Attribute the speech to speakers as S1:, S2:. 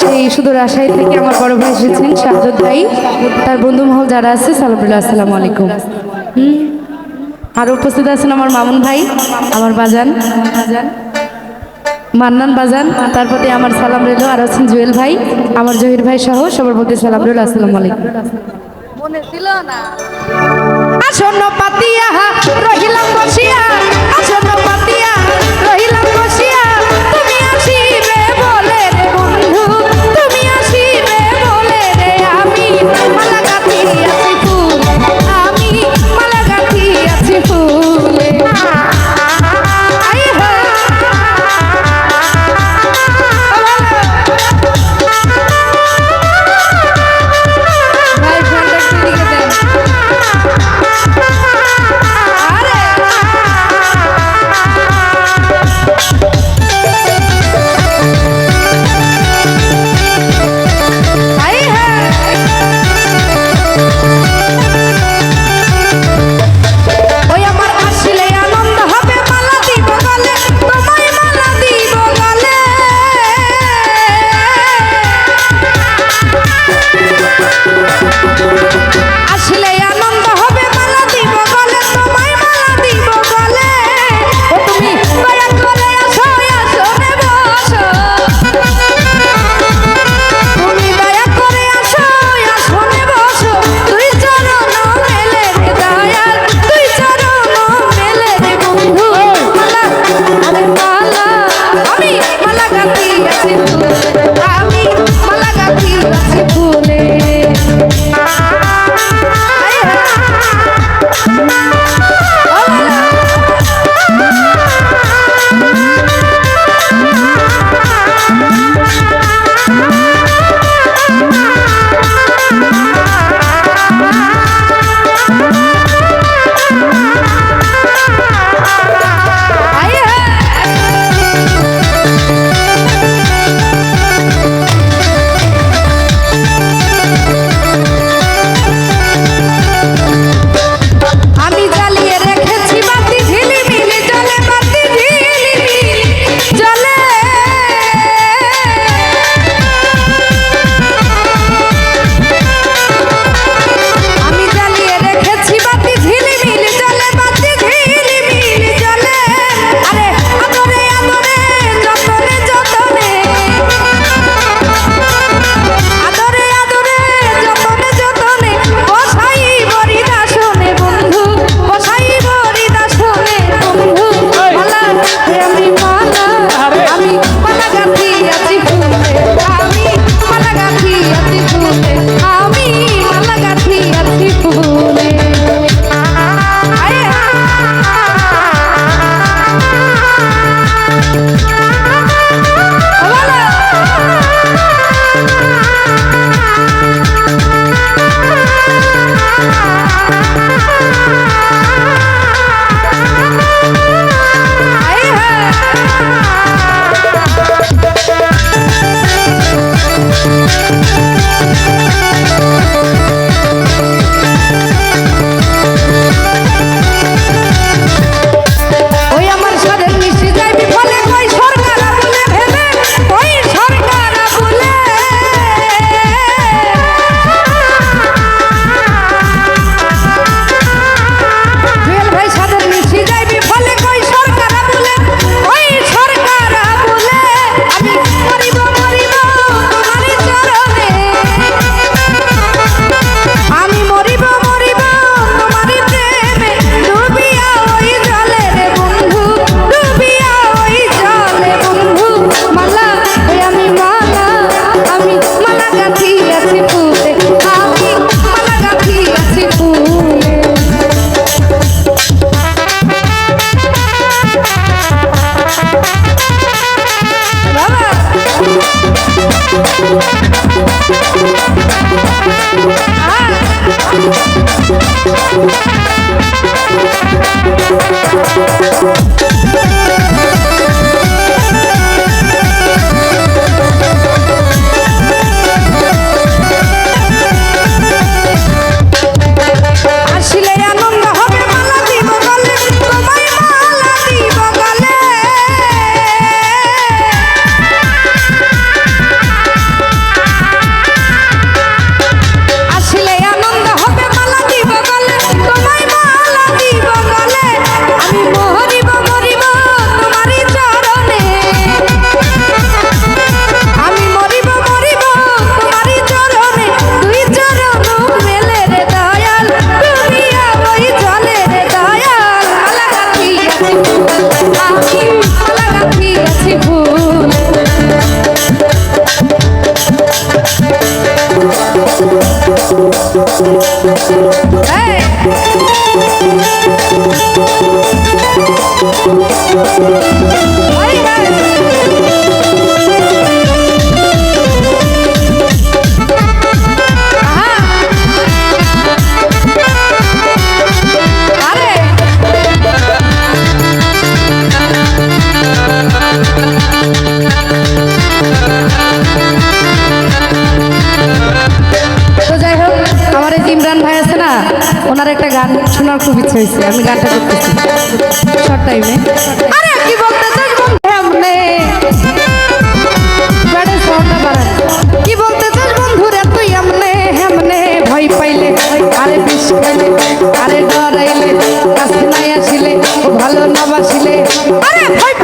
S1: সেই শুধু রাজশাহী থেকে আমার বড় ভাই এসেছেন সাজদ ভাই। তার বন্ধু মহল যারা আছে সালাবুল্লাহ আসসালামু আলাইকুম। হুম? আর উপস্থিত আছেন আমার মামুন ভাই, আমার বাজান। মান্নান বাজান, তার প্রতি আমার সালাম রেল আর আছেন জুয়েল ভাই, আমার জহির ভাই সহ সবার প্রতি সালাম রেল আসসালাম আলাইকুম। আসন্ন পাতিয়া রহিলাম বসিয়া। আসন্ন পাতিয়া Thank you. Hey! আমি গানটা করতেছি। শর্ট টাইমে আরে ডরাইলে। ভালো না আরে ভয়